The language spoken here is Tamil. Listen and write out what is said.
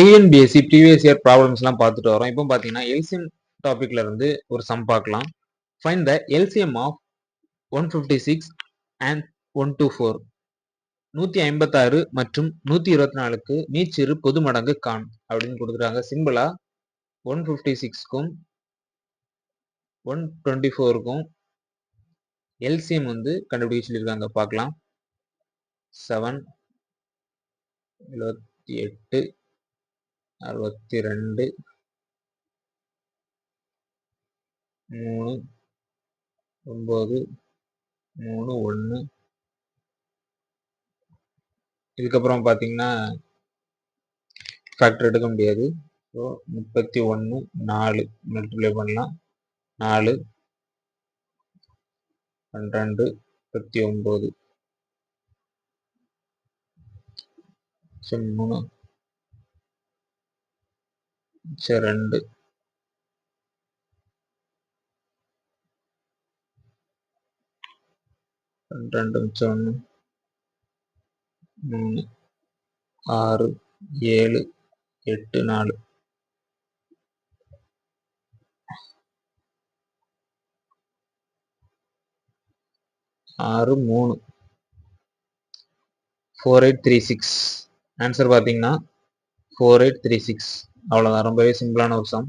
டிஎன்பிஎஸ்சி ப்ரீவியஸ் இயர் ப்ராப்ளம்ஸ்லாம் பார்த்துட்டு வரோம் இப்போ பார்த்தீங்கன்னா எல்சிஎம் டாப்பிக்கில் இருந்து ஒரு சம் பார்க்கலாம். Fine the L C M of one fifty six and one two four நூற்றி ஐம்பத்தாறு மற்றும் நூற்றி இருபத்தி நாலுக்கு மீச்சிறு பொது மடங்கு கான் அப்படின்னு கொடுத்துருக்காங்க சிம்பிளா ஒன் ஃபிஃப்டி சிக்ஸ்க்கும் ஒன் டுவெண்ட்டி ஃபோருக்கும் எல்சிஎம் வந்து கண்டுபிடிக்க சொல்லியிருக்காங்க. பார்க்கலாம். செவன் எழுபத்தி எட்டு அறுபத்தி ரெண்டு மூணு. ஒம்பது. மூணு ஒன்று இதுக்கப்புறம் பார்த்தீங்கன்னா ஃபேக்டர் எடுக்க முடியாது. ஸோ முப்பத்தி ஒன்று நாலு. மல்டிப்ளை பண்ணலாம். நாலு. பன்னிரெண்டு முப்பத்தி ஒம்பது. மூணு. சரி ரெண்டு. ரெண்டு மிச்சம் ஒன்று. மூணு ஆறு ஏழு எட்டு நாலு. ஆறு மூணு. Four eight three six. Answer பார்த்தீங்கன்னா ஃபோர் எயிட் த்ரீ சிக்ஸ். அவ்வளோதான் ரொம்பவே சிம்பிளான ஒரு சம்